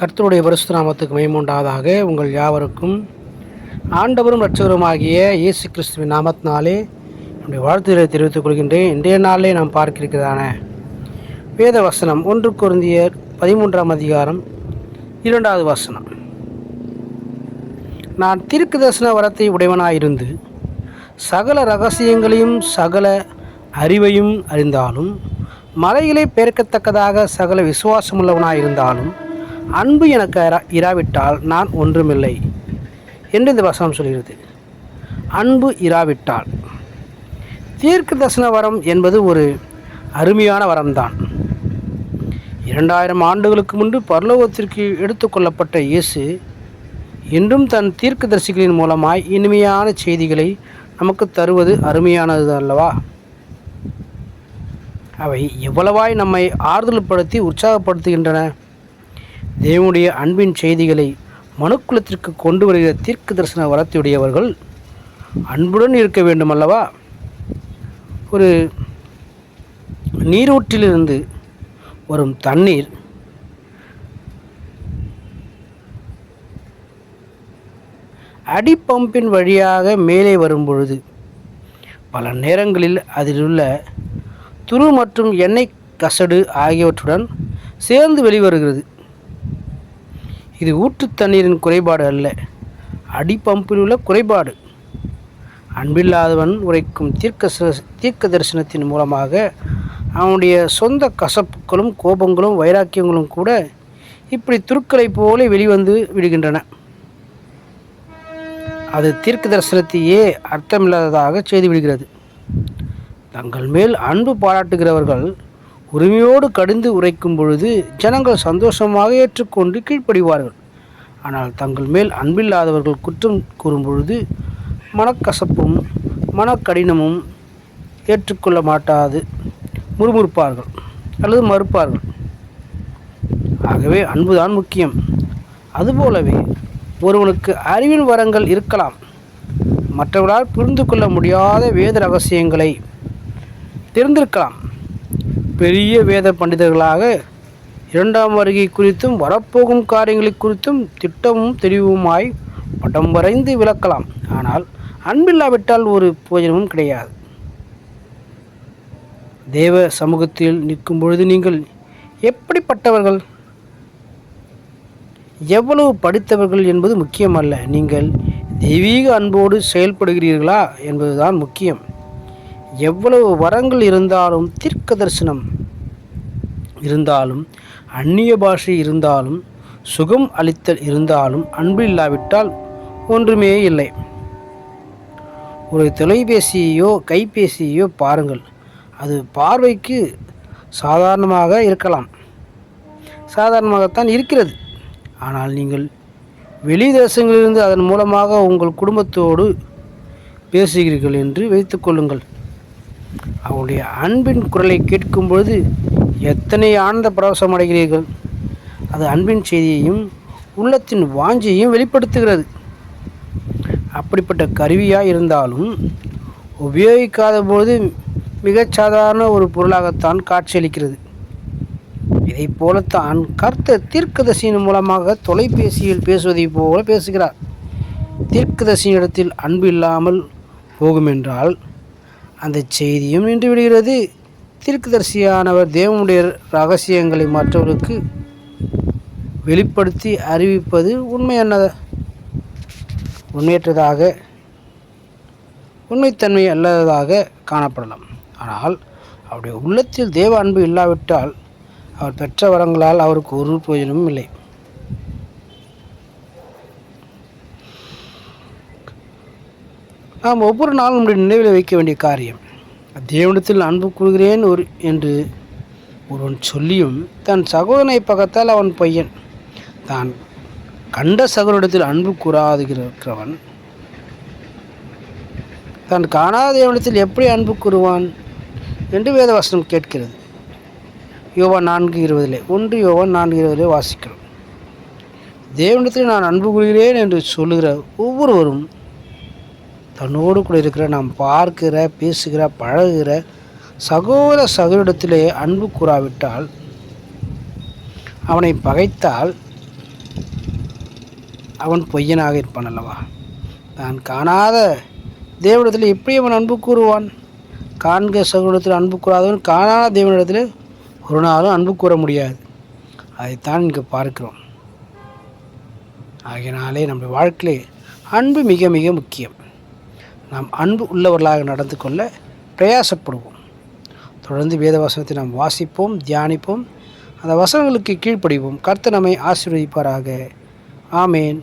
கர்த்தருடைய பரிசுத்த நாமத்துக்கு மயமுண்டாவதாக உங்கள் யாவருக்கும் ஆண்டவரும் இரட்சகருமாகிய இயேசு கிறிஸ்துவின் நாமத்தினாலே என்னுடைய வாழ்த்துக்களை தெரிவித்துக் கொள்கின்றேன். இன்றைய நாளிலே நாம் பார்க்கிறதான வேத வசனம் ஒன்று குருந்தியர் பதிமூன்றாம் அதிகாரம் இரண்டாவது வசனம். நான் திருக்கு தரிசன வரத்தை உடையவனாயிருந்து சகல ரகசியங்களையும் சகல அறிவையும் அறிந்தாலும் மலைகளை பெருக்கத்தக்கதாக சகல விசுவாசமுள்ளவனாயிருந்தாலும் அன்பு எனக்கு இரா இராவிட்டால் நான் ஒன்றுமில்லை என்று இந்த வசனம் சொல்கிறது. அன்பு இராவிட்டால். தீர்க்க தரிசன வரம் என்பது ஒரு அருமையான வரம்தான். இரண்டாயிரம் ஆண்டுகளுக்கு முன்பு பரலோகத்திற்கு எடுத்துக்கொள்ளப்பட்ட இயேசு இன்றும் தன் தீர்க்கதரிசிகளின் மூலமாய் இனிமையான செய்திகளை நமக்கு தருவது அருமையானது அல்லவா அவை எவ்வளவாய் நம்மை ஆறுதல்படுத்தி உற்சாகப்படுத்துகின்றன? தேவனுடைய அன்பின் செய்திகளை மனுக்குலத்திற்கு கொண்டு வருகிற தீர்க்க தரிசன வரத்தையுடையவர்கள் அன்புடன் இருக்க வேண்டும் அல்லவா ஒரு நீரூற்றிலிருந்து வரும் தண்ணீர் அடிப்பம்பின் வழியாக மேலே வரும் பொழுது பல நேரங்களில் அதிலுள்ள துரு மற்றும் எண்ணெய் கசடு ஆகியவற்றுடன் சேர்ந்து வெளிவருகிறது. இது ஊற்று தண்ணீரின் குறைபாடு அல்ல. அடிப்பம்பில் உள்ள குறைபாடு. அன்பில்லாதவன் உரைக்கும் தீர்க்க தீர்க்க தரிசனத்தின் மூலமாக அவனுடைய சொந்த கசப்புகளும் கோபங்களும் வைராக்கியங்களும் கூட இப்படி துருக்களைப் போல வெளிவந்து விடுகின்றன. அது தீர்க்க தரிசனத்தையே அர்த்தமில்லாததாக செய்துவிடுகிறது. தங்கள் மேல் அன்பு பாராட்டுகிறவர்கள் உரிமையோடு கடிந்து உரைக்கும் பொழுது ஜனங்கள் சந்தோஷமாக ஏற்றுக்கொண்டு கீழ்ப்படிவார்கள். ஆனால் தங்கள் மேல் அன்பில்லாதவர்கள் குற்றம் கூறும் பொழுது மனக்கசப்பும் மனக்கடினமும் ஏற்றுக்கொள்ள மாட்டாது. முறுமுறுப்பார்கள் அல்லது மறுப்பார்கள். ஆகவே அன்புதான் முக்கியம். அதுபோலவே ஒருவனுக்கு அறிவின் வரங்கள் இருக்கலாம். மற்றவர்களால் புரிந்து கொள்ள முடியாத வேத ரகசியங்களை தெரிந்திருக்கலாம். பெரிய வேத பண்டிதர்களாக இரண்டாம் வருகை குறித்தும் வரப்போகும் காரியங்களை குறித்தும் திட்டமும் தெளிவுமாய் படம் வரைந்து விளக்கலாம். ஆனால் அன்பில்லாவிட்டால் ஒரு பூஜனமும் கிடையாது. தேவ சமூகத்தில் நிற்கும் பொழுது நீங்கள் எப்படிப்பட்டவர்கள்? எவ்வளவு படித்தவர்கள் என்பது முக்கியமல்ல. நீங்கள் தெய்வீக அன்போடு செயல்படுகிறீர்களா என்பதுதான் முக்கியம். எவ்வளவு வரங்கள் இருந்தாலும் தீர்க்க தரிசனம் இருந்தாலும் அந்நிய பாஷை இருந்தாலும் சுகம் அளித்தல் இருந்தாலும் அன்பு இல்லாவிட்டால் ஒன்றுமே இல்லை. ஒரு தொலைபேசியையோ கைபேசியையோ பாருங்கள். அது பார்வைக்கு சாதாரணமாக இருக்கலாம். சாதாரணமாகத்தான் இருக்கிறது. ஆனால் நீங்கள் வெளி தேசங்களிலிருந்து அதன் மூலமாக உங்கள் குடும்பத்தோடு பேசுகிறீர்கள் என்று வைத்துக்கொள்ளுங்கள் அவருடைய அன்பின் குரலை கேட்கும் பொழுது எத்தனை ஆனந்த பரவசம் அடைகிறீர்கள்? அது அன்பின் செய்தியையும் உள்ளத்தின் வாஞ்சியையும் வெளிப்படுத்துகிறது. அப்படிப்பட்ட கருவியாக இருந்தாலும் உபயோகிக்காத போது மிகச்சாதாரண ஒரு பொருளாகத்தான் காட்சியளிக்கிறது. இதைப் போலத்தான் கர்த்தர் தீர்க்கதரிசியின் மூலமாக தொலைபேசியில் பேசுவதைப் போல பேசுகிறார். தீர்க்கதரிசியினிடத்தில் அன்பு இல்லாமல் போகுமென்றால் அந்த செய்தியும் நின்று விடுகிறது. தீர்க்கதரிசியானவர் தேவனுடைய ரகசியங்களை மற்றவர்களுக்கு வெளிப்படுத்தி அறிவிப்பது உண்மையான உண்மையற்றதாக உண்மைத்தன்மை அல்லாததாக காணப்படலாம். ஆனால் அவருடைய உள்ளத்தில் தேவ அன்பு இல்லாவிட்டால் அவர் பெற்ற வரங்களால் அவருக்கு ஒரு பிரயோஜனமும் இல்லை. நாம் ஒவ்வொரு நாளும் நம்முடைய நினைவில் வைக்க வேண்டிய காரியம் தேவனிடத்தில் அன்பு கூறுகிறேன் ஒரு என்று ஒருவன் சொல்லியும் தன் சகோதரனை பகத்தால் அவன் பையன் தான் கண்ட சகோதரிடத்தில் அன்பு கூறாதுகிறவன் தான் காணாத தேவனிடத்தில் எப்படி அன்பு கூறுவான் என்று வேதவாசனம் கேட்கிறது. யோவா நான்கு இருபதிலே ஒன்று யோவா நான்கு இருபதிலே வாசிக்கிறோம். தேவனிடத்தில் நான் அன்பு கூறுகிறேன் என்று சொல்லுகிற ஒவ்வொருவரும் தன்னோடு கூட இருக்கிற நாம் பார்க்கிற பேசுகிற பழகுகிற சகோதர சகோதரிடத்திலே அன்பு கூறாவிட்டால் அவனை பகைத்தால் அவன் பொய்யனாக இருப்பான் அல்லவா? தான் காணாத தேவனிடத்தில் எப்படி அவன் அன்பு கூறுவான்? காண்க சகோதரத்தில் அன்பு கூறாதவன் காணாத தேவனிடத்தில் ஒரு நாளும் அன்பு கூற முடியாது. அதைத்தான் இங்கே பார்க்கிறோம். ஆகையினாலே நம்ம வாழ்க்கையிலே அன்பு மிக மிக முக்கியம். நாம் அன்பு உள்ளவர்களாக நடந்து கொள்ள பிரயாசப்படுவோம். தொடர்ந்து வேத வசனத்தை நாம் வாசிப்போம் தியானிப்போம். அந்த வசனங்களுக்கு கீழ்ப்படிவோம். கர்த்த நம்மை ஆசீர்வதிப்பாராக. ஆமேன்.